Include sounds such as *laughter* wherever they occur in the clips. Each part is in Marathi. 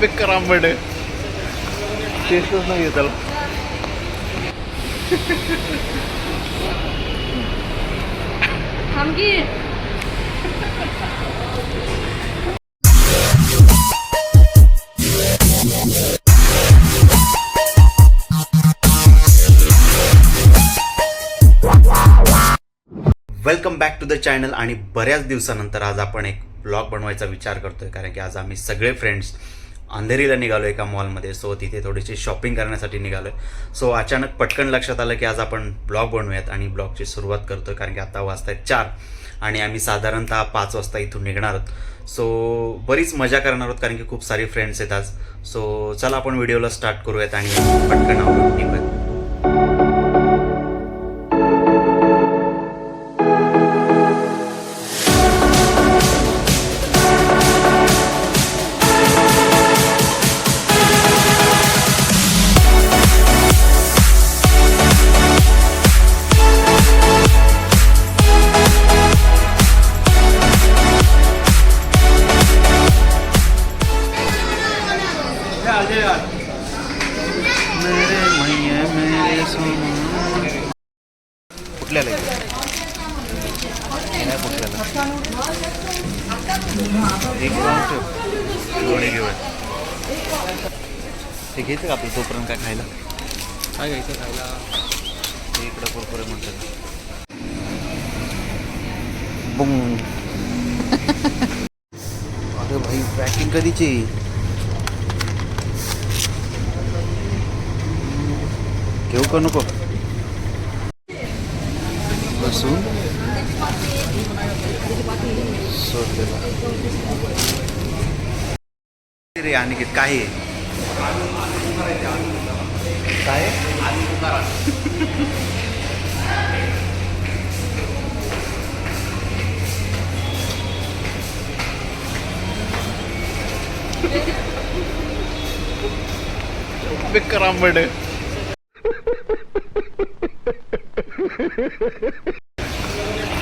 बेकार आंबट आहे टेस्टच नाही त्याला थांब welcome back to the channel आणि बऱ्याच दिवसानंतर आज आपण एक ब्लॉग बनवायचा विचार करतोय कारण की आज आम्ही सगळे फ्रेंड्स अंधेरीला निघालो एका मॉलमध्ये सो तिथे थोडीशी शॉपिंग करण्यासाठी निघालो सो अचानक पटकन लक्षात आलं की आज आपण ब्लॉग बनवूयात आणि ब्लॉगची सुरुवात करतोय कारण की आता वाजता आहेत चार आणि आम्ही साधारणतः पाच वाजता इथून निघणार आहोत. सो बरीच मजा करणार आहोत कारण की खूप सारे फ्रेंड्स आहेत आज. सो चला आपण व्हिडिओला स्टार्ट करूयात आणि पटकन आवडून निघूयात. कुठल्याला आहे? नाही कुठल्याला? एक. दोन्ही घेऊया. ते घ्यायचं का आपलं तोपर्यंत काय खायला? काय घ्यायचं खायला? ते इकडं कुरकुरे म्हणतात. बुंग *laughs* अरे भाई पॅकिंग कधीची? घेऊ का नको? सोडलेला रे काय आहे? काय?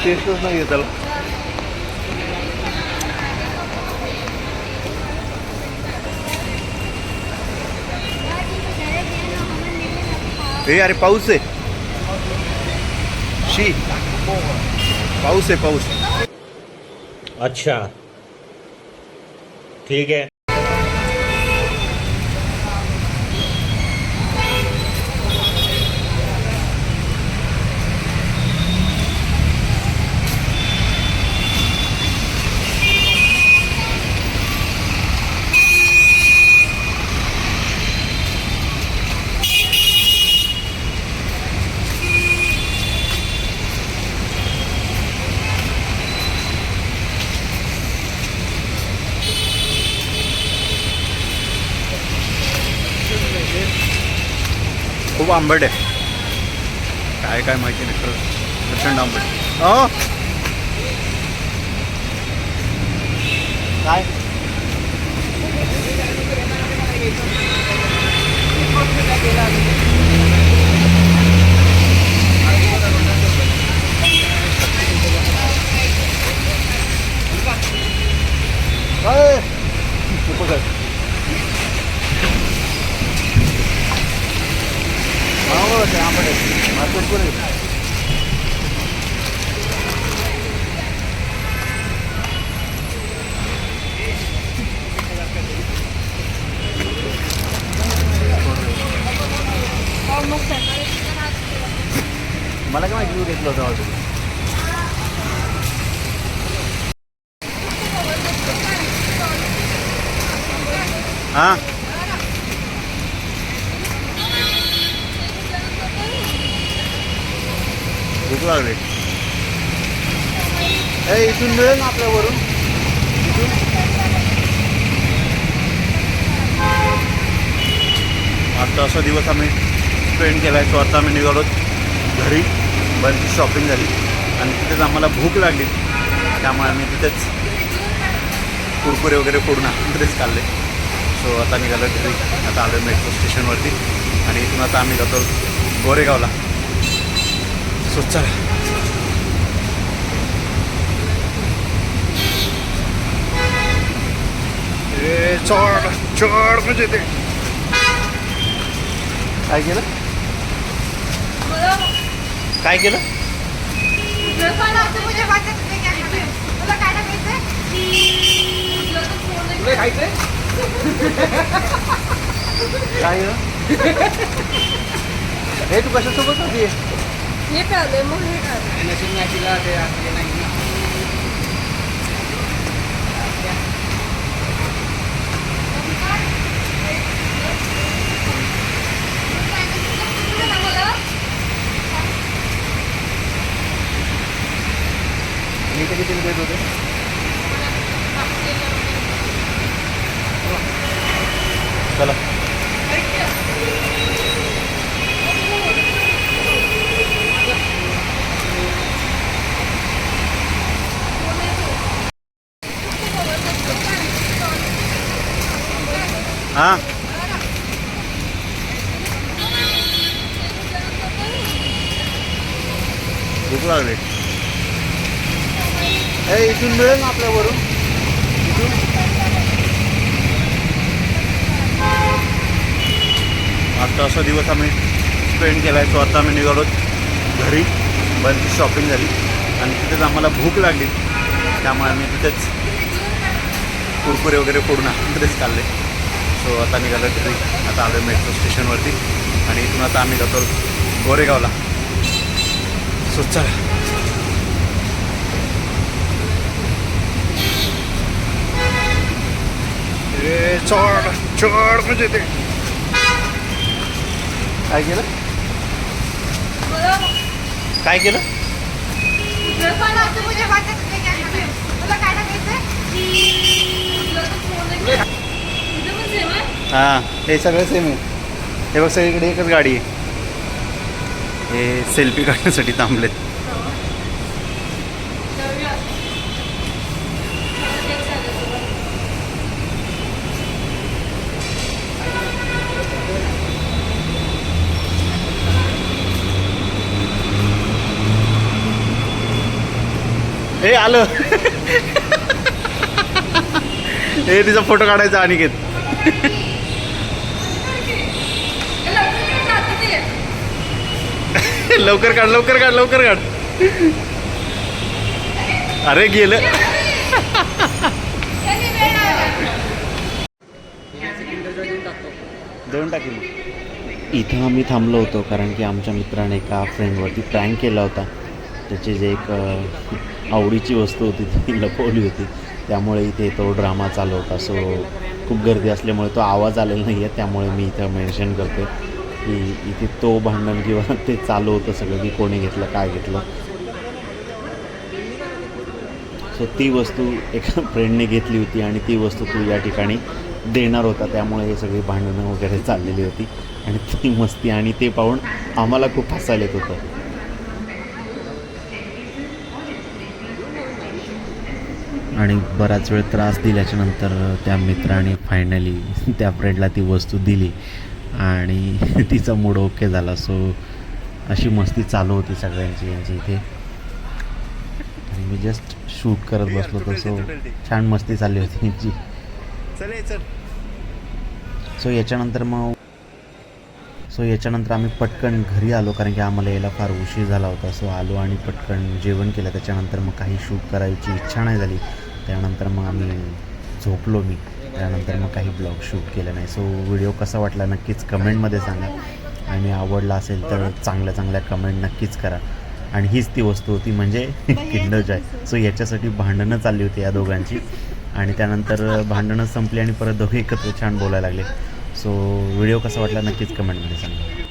टेस्टच नाही त्याला. हे अरे पाऊस आहे. शी. पाऊस आहे पाऊस. अच्छा. ठीक आहे. खूप आंबट आहे. काय काय माहिती नाही खरंच प्रचंड आंबट हो काय अय, खूपच आहे. हो ते आंबट आहे मार्केट पण आहे मला काय माहिती घेतलं होतं ऑर्डर हां? भूक लागली. ए इथून मिळेल ना आपल्यावरून? इथून? आजचा असा दिवस आम्ही स्पेंड केला आहे तो आता आम्ही निघालो घरी. बरीचशी शॉपिंग झाली. आणि तिथेच आम्हाला भूक लागली. त्यामुळे आम्ही तिथेच कुरकुरे वगैरे फोडून तिथेच खाल्ले. सो आता निघालो घरी. आता आलो मेट्रो स्टेशनवरती आणि इथून आता आम्ही जातो गोरेगावला. सो चला चढ चढ म्हणजे ते काय केलं काय केलं काय हे तू कशासोबत होती हे कळलंय मग हे कळलं नशीब नाही तिला ते असले नाही ना मी कधी तिला देत होते चला हा भूक लागली. ए इथून मिळेल ना आपल्यावरून? इथून? आजचा असा दिवस आम्ही स्पेंड केला आहे तो आता आम्ही निघालो घरी. बरीचशी शॉपिंग झाली. आणि तिथेच आम्हाला भूक लागली. त्यामुळे आम्ही तिथेच कुरकुरे वगैरे फोडून तिथेच खाल्ले. सो आता निघालो घरी. आता आलो मेट्रो स्टेशनवरती आणि इथून आता आम्ही जातो गोरेगावला. सो चला ए चढ चढ म्हणजे ते काय केलं काय केलं मुझे बात करते क्या खाना तुला काय टाकायचंय हां हे सगळं सेम आहे हे बघ सगळीकडे एकच गाडी आहे. हे सेल्फी काढण्यासाठी थांबलेत. हे आलं. हे तिचा फोटो काढायचा अनिकेत. लवकर काढ लवकर काढ लवकर काढ. अरे गेलं. दोन टाकी इथं आम्ही थांबलो होतो कारण की आमच्या मित्राने एका फ्रेंडवरती प्रँक केला होता. त्याची जे एक आवडीची वस्तू होती ती लपवली होती. त्यामुळे इथे तो ड्रामा चालू होता. सो खूप गर्दी असल्यामुळे तो आवाज आलेला नाही आहे त्यामुळे मी इथं मेन्शन करतो की इथे तो भांडण किंवा *laughs* ते चालू होतं सगळं की कोणी घेतलं काय घेतलं. सो ती वस्तू एका फ्रेंडने *laughs* घेतली होती आणि ती वस्तू तू या ठिकाणी देणार होता. त्यामुळे हे सगळी भांडणं वगैरे चाललेली होती. आणि ती मस्ती आणि ते पाहून आम्हाला खूप हसायला येत होतं. आणि बराच वेळ त्रास दिल्याच्यानंतर त्या मित्राने फायनली *laughs* त्या फ्रेंडला ती वस्तू दिली. आणि *laughs* तिचा मूड ओके झाला. सो अशी मस्ती चालू होती सगळ्यांची यांची इथे. आणि मी जस्ट शूट करत बसलो होतो. सो छान मस्ती चालली होती यांची. सो याच्यानंतर मग सो याच्यानंतर आम्ही पटकन घरी आलो कारण की आम्हाला यायला फार उशीर झाला होता. सो आलो आणि पटकन जेवण केलं. त्याच्यानंतर मग काही शूट करायची इच्छा नाही झाली. त्यानंतर मग आम्ही झोपलो मी. त्यानंतर मग काही ब्लॉग शूट केलं नाही. सो व्हिडिओ कसा वाटला नक्कीच कमेंटमध्ये सांगा. आणि आवडला असेल तर चांगल्या चांगल्या कमेंट नक्कीच करा. आणि हीच ती वस्तू होती म्हणजे किंडर जॉय सो याच्यासाठी भांडणं चालली होती या दोघांची. आणि त्यानंतर भांडणं संपली आणि परत दोघे एकत्र छान बोलायला लागले. सो व्हिडिओ कसा वाटला नक्कीच कमेंटमध्ये सांगा.